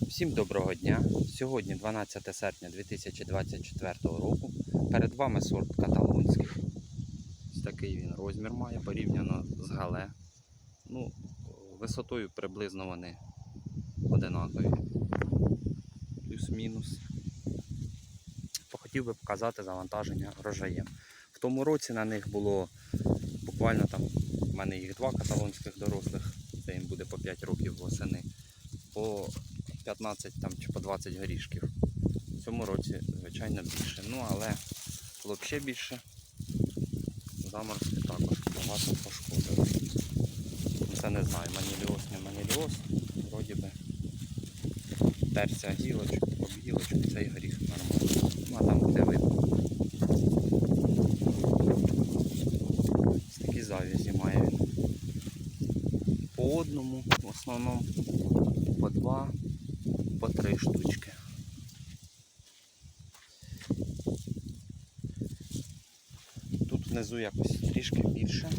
Всім доброго дня! Сьогодні 12 серпня 2024 року. Перед вами сорт каталонський. Ось такий він розмір має порівняно з гале. Ну, висотою приблизно вони одинакові. Плюс-мінус. Хотів би показати завантаження врожаєм. В тому році на них було буквально там, в мене їх два каталонських дорослих, це їм буде по 5 років восени. По 15 там, чи по 20 горішків. В цьому році, звичайно, більше. Ну, але було б ще більше. Заморозки також багато пошкодили. Ну, Це не знаю, маніліоз, не маніліоз. Вроді би терся гілочку, об гілочку, цей горіх нормально. Ну а там буде видно. Такі завязі має він. По одному, в основному по три штучки. Тут внизу якось трішки більше.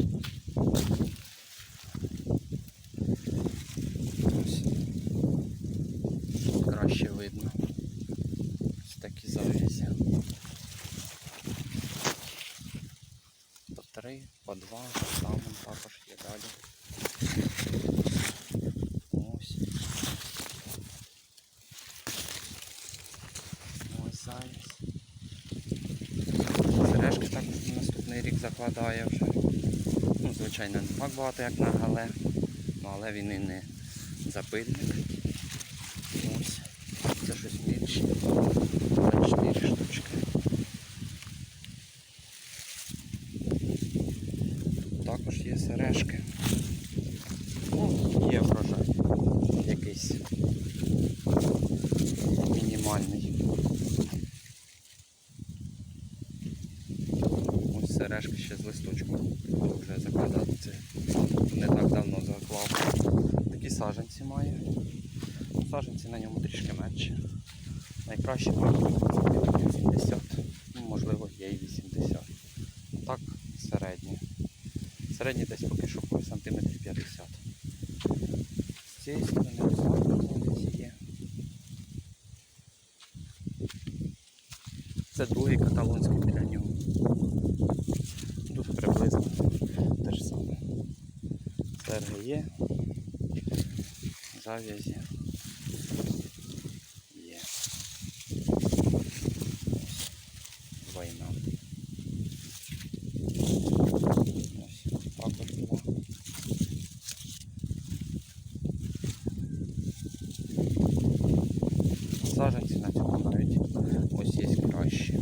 Ось. Краще видно. Ось такі завязі. По три, по два, там також є далі. Ось. Ось завіс. Сережки так на наступний рік закладає вже. Ну, звичайно, не так багато, як на гале, ну, але він і не запильник. Ось. Це щось більше. 4 штучки. Тут також є сережки. Ну, є врожай. Якийсь мінімальний. Ось сережки ще з листочком. Вже закладати це не так давно заклав. Такі саженці має. Саженці на ньому трішки менше. Найкраще мабуть, 80, ну, можливо, є і 80. Так, середні. Середні десь поки що по сантиметрів 50. З цієї сторони ось є. Це другий каталонський Серги є. Зав'язі. Є. Ось. Війна. Ось також була. Саженці на цьому навіть ось є кращі.